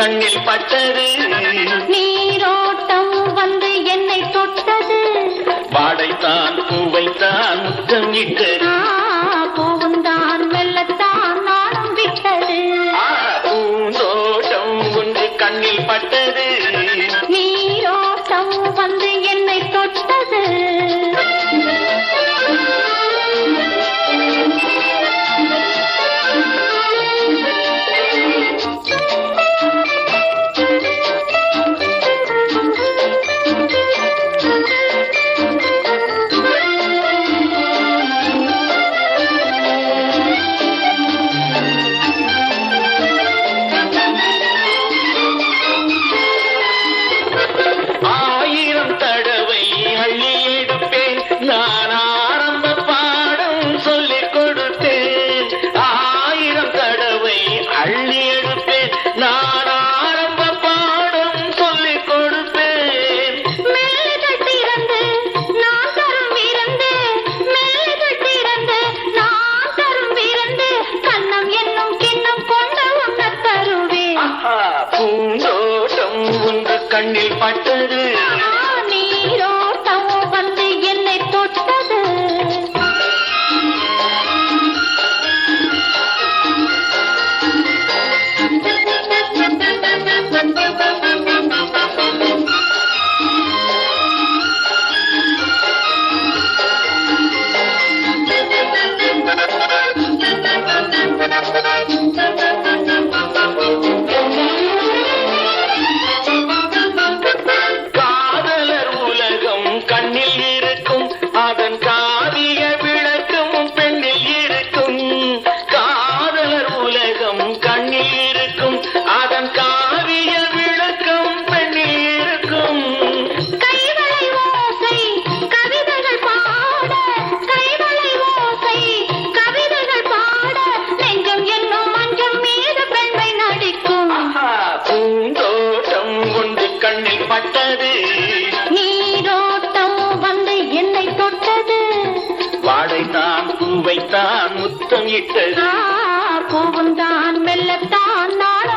கண்ணில் பட்டது. நீரோட்டம் வந்து என்னை தொட்டது. வாடைத்தான் பூவைத்தான் முத்தமிட்டது பூவுந்தான் வெள்ளத்தான் நாணம் விட்டது. பூந்தோட்டம் ஒன்று கண்ணில் பட்டது. பூந்தோட்டம் உங்கள் கண்ணில் பட்டது. நீரோ கண்ணில் பட்டது. நீரோட்டம் வந்து என்னை தொட்டது. வாழைத்தான் பூவைத்தான் முத்தம் இட்டது பூவும் தான் மெல்லத்தான் நான்